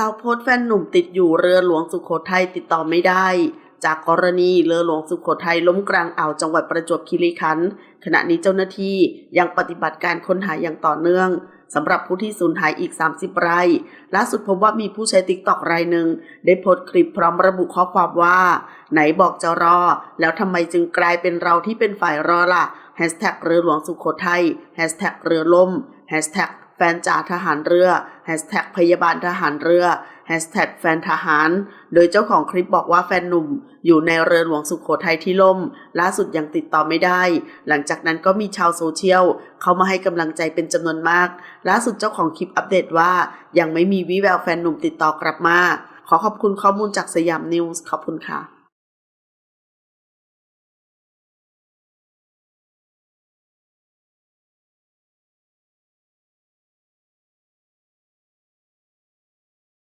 สาวโพสแฟนหนุ่มติดอยู่เรือหลวงสุโขทัยติดต่อไม่ได้ จากกรณีเรือหลวงสุโขทัยล้มกลางอ่าวจังหวัดประจวบคีรีขันธ์ขณะนี้เจ้าหน้าที่ยังปฏิบัติการค้นหาอย่างต่อเนื่องสำหรับผู้ที่สูญหายอีก 30 ราย ล่าสุดพบว่ามีผู้ใช้ติ๊กตอกรายหนึ่ง ได้โพสต์คลิปพร้อมระบุข้อความว่า ไหนบอกจะรอ แล้วทำไมจึงกลายเป็นเราที่เป็นฝ่ายรอล่ะแฮชแท็กเรือหลวงสุโขทัยแฮชแท็กเรือล่มแฮชแท็ก แฟนจ่าทหารเรือแฮชแท็กพยาบาลทหารเรือแฮชแท็กแฟนทหาร โดยเจ้าของคลิปบอกว่าแฟนหนุ่ม อยู่ในเรือหลวงสุขโขทัยที่ล่ม ล่าสุดยังติดต่อไม่ได้ หลังจากนั้นก็มีชาวโซเชียล เข้ามาให้กำลังใจเป็นจำนวนมาก ล่าสุดเจ้าของคลิปอัปเดตว่า ยังไม่มีวิแววแฟนหนุ่มติดต่อกลับมา ขอขอบคุณข้อมูลจากสยามนิวส์ขอบคุณค่ะ